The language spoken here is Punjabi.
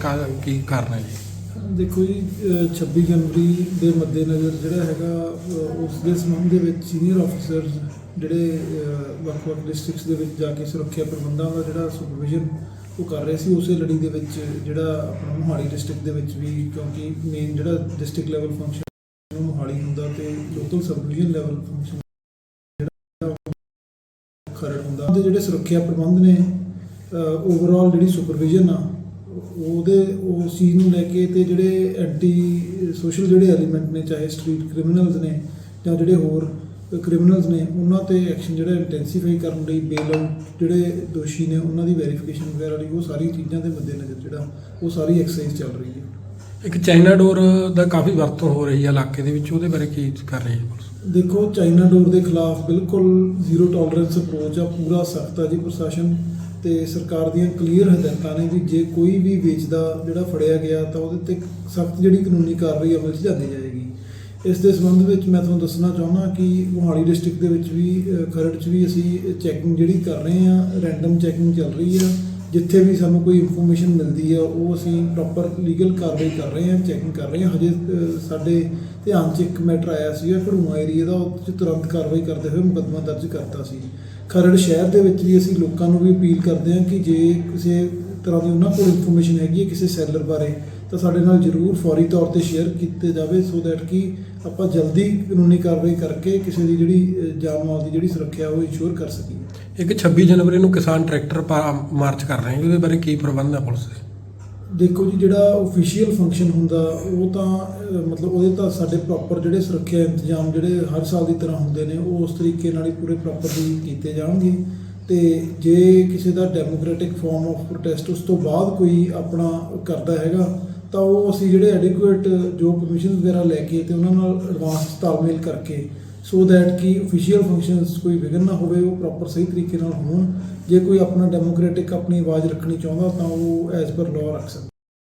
ਕਾ- ਕੀ ਕਾਰਨ ਹੈ ਜੀ? ਦੇਖੋ ਜੀ, ਅਹ 26 ਜਨਵਰੀ ਦੇ ਮੱਦੇਨਜ਼ਰ ਜਿਹੜਾ ਹੈਗਾ, ਅਹ, ਉਸ ਦੇ ਸੰਬੰਧ ਦੇ ਵਿੱਚ ਸੀਨੀਅਰ ਆਫੀਸਰਸ ਜਿਹੜੇ, ਅਹ, ਵੱਖ-ਵੱਖ ਡਿਸਟ੍ਰਿਕਟਸ ਦੇ ਵਿੱਚ ਜਾ ਕੇ ਸੁਰੱਖਿਆ ਪ੍ਰਬੰਧਾਂ ਦਾ ਜਿਹੜਾ ਸੁਪਰਵਿਜ਼ਨ ਉਹ ਕਰ ਰਹੇ ਸੀ, ਉਸੇ ਲੜੀ ਦੇ ਵਿੱਚ ਜਿਹੜਾ ਆਪਣਾ ਮੋਹਾਲੀ ਡਿਸਟ੍ਰਿਕਟ ਦੇ ਵਿੱਚ ਵੀ, ਕਿਉਂਕਿ ਮੇਨ ਜਿਹੜਾ ਡਿਸਟ੍ਰਿਕਟ ਲੈਵਲ ਫੰਕਸ਼ਨ ਉਹ ਮੋਹਾਲੀ ਹੁੰਦਾ ਤੇ local sub division level function Kharar ਹੁੰਦਾ। ਤੇ ਜਿਹੜੇ ਸੁਰੱਖਿਆ ਪ੍ਰਬੰਧ ਨੇ ਓਵਰਆਲ ਜਿਹੜੀ ਸੁਪਰਵਿਜ਼ਨ ਆ ਉਹਦੇ ਉਸ ਚੀਜ਼ ਨੂੰ ਲੈ ਕੇ ਤੇ ਜਿਹੜੇ ਐਂਟੀ ਸੋਸ਼ਲ ਜਿਹੜੇ ਐਲੀਮੈਂਟ ਨੇ ਚਾਹੇ ਸਟਰੀਟ ਕ੍ਰਿਮੀਨਲਸ ਨੇ ਜਾਂ ਜਿਹੜੇ ਹੋਰ ਕ੍ਰਿਮੀਨਲਸ ਨੇ ਉਹਨਾਂ ਤੇ ਐਕਸ਼ਨ ਜਿਹੜਾ ਇੰਟੈਂਸੀਫਾਈ ਕਰਨ ਲਈ ਬੇਲ ਆਊਟ ਜਿਹੜੇ ਦੋਸ਼ੀ ਨੇ ਉਹਨਾਂ ਦੀ ਵੈਰੀਫਿਕੇਸ਼ਨ ਵਗੈਰਾ ਲਈ ਉਹ ਸਾਰੀ ਚੀਜ਼ਾਂ ਦੇ ਮੱਦੇਨਜ਼ਰ ਜਿਹੜਾ ਉਹ ਸਾਰੀ ਐਕਸਰਸਾਈਜ਼ ਚੱਲ ਰਹੀ ਹੈ। ਇੱਕ ਚਾਈਨਾ ਡੋਰ ਦਾ ਕਾਫੀ ਵਰਤੋਂ ਹੋ ਰਹੀ ਹੈ ਇਲਾਕੇ ਦੇ ਵਿੱਚ ਉਹਦੇ ਬਾਰੇ ਕੀ ਕਰ ਰਹੀ ਹੈ? ਪੁਲਿਸ ਦੇਖੋ ਚਾਈਨਾ ਡੋਰ ਦੇ ਖਿਲਾਫ ਬਿਲਕੁਲ ਜ਼ੀਰੋ ਟੋਲਰੈਂਸ ਅਪਰੋਚ ਆ ਪੂਰਾ ਸਖਤ ਆ ਜੀ ਪ੍ਰਸ਼ਾਸਨ। ਤੇ ਸਰਕਾਰ ਦੀਆਂ ਕਲੀਅਰ ਹਦਾਇਤਾਂ ਨੇ ਵੀ ਜੇ ਕੋਈ ਵੀ ਵੇਚਦਾ ਜਿਹੜਾ ਫੜਿਆ ਗਿਆ ਤਾਂ ਉਹਦੇ ਤੇ ਸਖਤ ਜਿਹੜੀ ਕਾਨੂੰਨੀ ਕਾਰਵਾਈ ਅਮਲ 'ਚ ਜਾਂਦੀ ਜਾਏਗੀ। ਇਸ ਦੇ ਸੰਬੰਧ ਵਿੱਚ ਮੈਂ ਤੁਹਾਨੂੰ ਦੱਸਣਾ ਚਾਹੁੰਦਾ ਕਿ ਮੋਹਾਲੀ ਡਿਸਟ੍ਰਿਕਟ ਦੇ ਵਿੱਚ ਵੀ ਖਰੜ 'ਚ ਵੀ ਅਸੀਂ ਚੈਕਿੰਗ ਜਿਹੜੀ ਕਰ ਰਹੇ ਹਾਂ ਰੈਂਡਮ ਚੈਕਿੰਗ ਚੱਲ ਰਹੀ ਆ। ਜਿੱਥੇ ਵੀ ਸਾਨੂੰ ਕੋਈ ਇਨਫੋਰਮੇਸ਼ਨ ਮਿਲਦੀ ਆ, ਉਹ ਅਸੀਂ ਪ੍ਰੋਪਰ ਲੀਗਲ ਕਾਰਵਾਈ ਕਰ ਰਹੇ ਹਾਂ ਚੈਕਿੰਗ ਕਰ ਰਹੇ ਹਾਂ। ਹਜੇ ਸਾਡੇ ਧਿਆਨ 'ਚ ਇੱਕ ਮੈਟਰ ਆਇਆ ਸੀਗਾ ਘੜੂਆ ਏਰੀਆ ਦਾ, ਉਹ 'ਚ ਤੁਰੰਤ ਕਾਰਵਾਈ ਕਰਦੇ ਹੋਏ ਮੁਕੱਦਮਾ ਦਰਜ ਕਰਤਾ ਸੀ। ਖਰੜ ਸ਼ਹਿਰ ਦੇ ਵਿੱਚ ਵੀ ਅਸੀਂ ਲੋਕਾਂ ਨੂੰ ਵੀ ਅਪੀਲ ਕਰਦੇ ਹਾਂ ਕਿ ਜੇ ਕਿਸੇ ਤਰ੍ਹਾਂ ਦੀ ਉਹਨਾਂ ਕੋਲ ਇਨਫੋਰਮੇਸ਼ਨ ਹੈਗੀ ਹੈ ਕਿਸੇ ਸੈਲਰ ਬਾਰੇ ਤਾਂ ਸਾਡੇ ਨਾਲ ਜਰੂਰ ਫੌਰੀ ਤੌਰ ਤੇ ਸ਼ੇਅਰ ਕੀਤੇ ਜਾਵੇ ਸੋ ਦੈਟ ਕਿ ਆਪਾਂ ਜਲਦੀ ਕਾਨੂੰਨੀ ਕਾਰਵਾਈ ਕਰਕੇ ਕਿਸੇ ਦੀ ਜਿਹੜੀ ਜਾਨ ਮਾਲ ਦੀ ਜਿਹੜੀ ਸੁਰੱਖਿਆ ਉਹ ਇਨਸ਼ੋਰ ਕਰ ਸਕੀਏ। ਇੱਕ 26 ਜਨਵਰੀ ਨੂੰ ਕਿਸਾਨ ਟਰੈਕਟਰ ਮਾਰਚ ਕਰ ਰਹੇ ਹੈ ਉਹਦੇ ਬਾਰੇ ਕੀ ਪ੍ਰਬੰਧ ਹੈ ਪੁਲਿਸ ਦੇ? ਦੇਖੋ ਜੀ ਜਿਹੜਾ ਅਫੀਸ਼ੀਅਲ ਫੰਕਸ਼ਨ ਹੁੰਦਾ ਉਹ ਤਾਂ ਮਤਲਬ ਉਹਦੇ ਤਾਂ ਸਾਡੇ ਪ੍ਰੋਪਰ ਜਿਹੜੇ ਸੁਰੱਖਿਆ ਇੰਤਜ਼ਾਮ ਜਿਹੜੇ ਹਰ ਸਾਲ ਦੀ ਤਰ੍ਹਾਂ ਹੁੰਦੇ ਨੇ ਉਹ ਉਸ ਤਰੀਕੇ ਨਾਲ ਹੀ ਪੂਰੇ ਪ੍ਰੋਪਰਲੀ ਕੀਤੇ ਜਾਣਗੇ। ਤੇ ਜੇ ਕਿਸੇ ਦਾ ਡੈਮੋਕ੍ਰੈਟਿਕ ਫਾਰਮ ਆਫ ਪ੍ਰੋਟੈਸਟ ਉਸ ਤੋਂ ਬਾਅਦ ਕੋਈ ਆਪਣਾ ਕਰਦਾ ਹੈਗਾ, ਤਾਂ ਉਹ ਅਸੀਂ ਜਿਹੜੇ ਐਡਿਕੁਏਟ ਜੋ ਪਰਮਿਸ਼ਨ ਵਗੈਰਾ ਲੈ ਕੇ ਤੇ ਉਹਨਾਂ ਨਾਲ ਐਡਵਾਂਸ ਤਾਲਮੇਲ ਕਰਕੇ ਸੋ ਦੈਟ ਕਿ ਅਫੀਸ਼ੀਅਲ ਫੰਕਸ਼ਨਸ ਕੋਈ ਵਿਘਨ ਨਾ ਹੋਵੇ, ਉਹ ਪ੍ਰੋਪਰ ਸਹੀ ਤਰੀਕੇ ਨਾਲ ਹੋਣ, ਜੇ ਕੋਈ ਆਪਣਾ ਡੈਮੋਕ੍ਰੈਟਿਕ ਆਪਣੀ ਆਵਾਜ਼ ਰੱਖਣੀ ਚਾਹੁੰਦਾ, ਤਾਂ ਉਹ ਐਜ਼ ਪਰ ਲਾਅ ਰੱਖ ਸਕਦਾ।